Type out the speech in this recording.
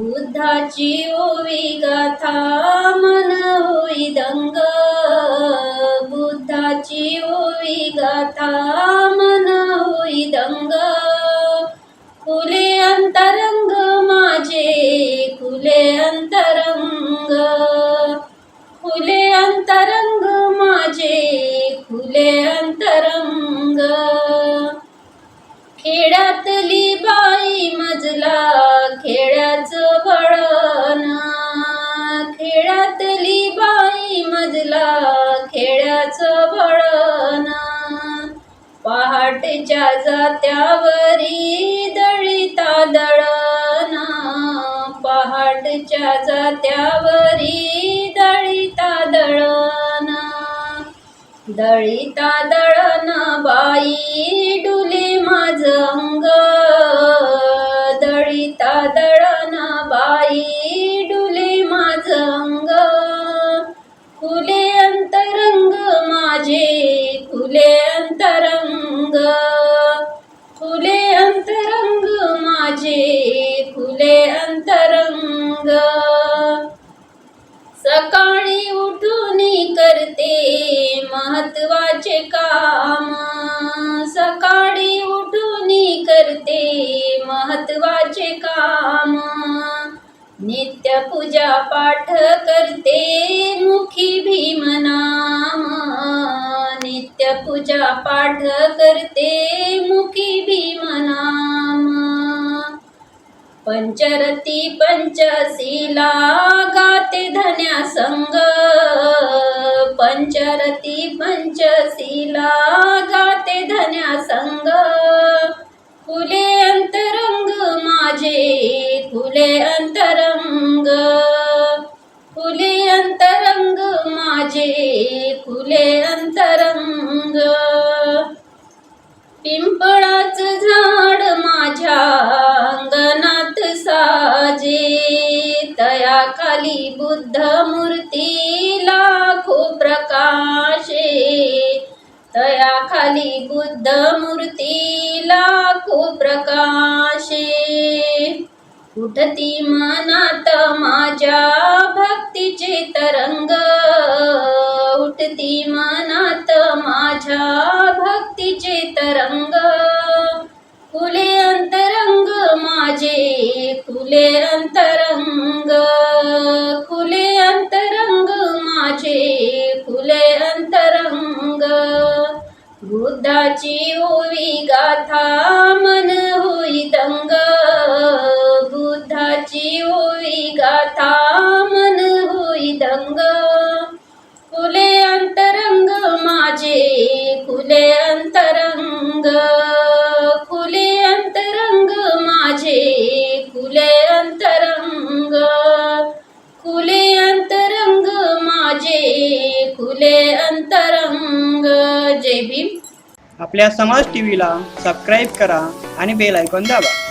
बुद्धाची ओवी गाथा मन होई दंग बुद्धाची ओवी गाथा मन होई दंग खुले अंतरंग माझे खुले अंतरंग. खुले अंतरंग माझे फुले अंतरंग. खेड्यातली बाई मजला खेड्याचं वळण. खेड्यातली बाई मजला खेड्याचं वळण. पहाटेच्या जात्यावरी दळिता दळण. पहाटच्या जात्यावरी दळिता दळण. दळीता दळण बाई डुले माझ अंग. दळीता दळण बाई डुले माझ अंग. फुले अंतरंग माझे खुले अंतरंग. फुले अंतरंग माझे महत्त्वाचे काम. नित्य पूजा पाठ करते मुखी भीमनाम नित्य पूजा पाठ करते मुखी भीमनाम पंचरती पंचशीला गाते धन्या संग. पंचरती पंचशीला गाते धन्या संग. फुले अंतरंग फुले अंतरंग माझे खुले अंतरंग. पिंपळाचं झाड माझ्या अंगणात साजे तयाखाली बुद्ध मूर्ती लाखो प्रकाशे तया खाली बुद्ध मूर्ती लाखो प्रकाश उठती मनात माझ्या भक्तीचे तरंग. उठती मनात माझ्या भक्तीचे तरंग. खुले अंतरंग माझे खुले अंतरंग. खुले अंतरंग माझे खुले अंतरंग. बुद्धाची ओवी गाथा रंग खुले अंतरंग माझे खुले अंतरंग खुले अंतरंग माझे खुले अंतरंग खुले अंतरंग माझे खुले अंतरंग. जय भीम. आपल्या समाज टी व्हीला सबस्क्राईब करा आणि बेल ऐकून दाबा.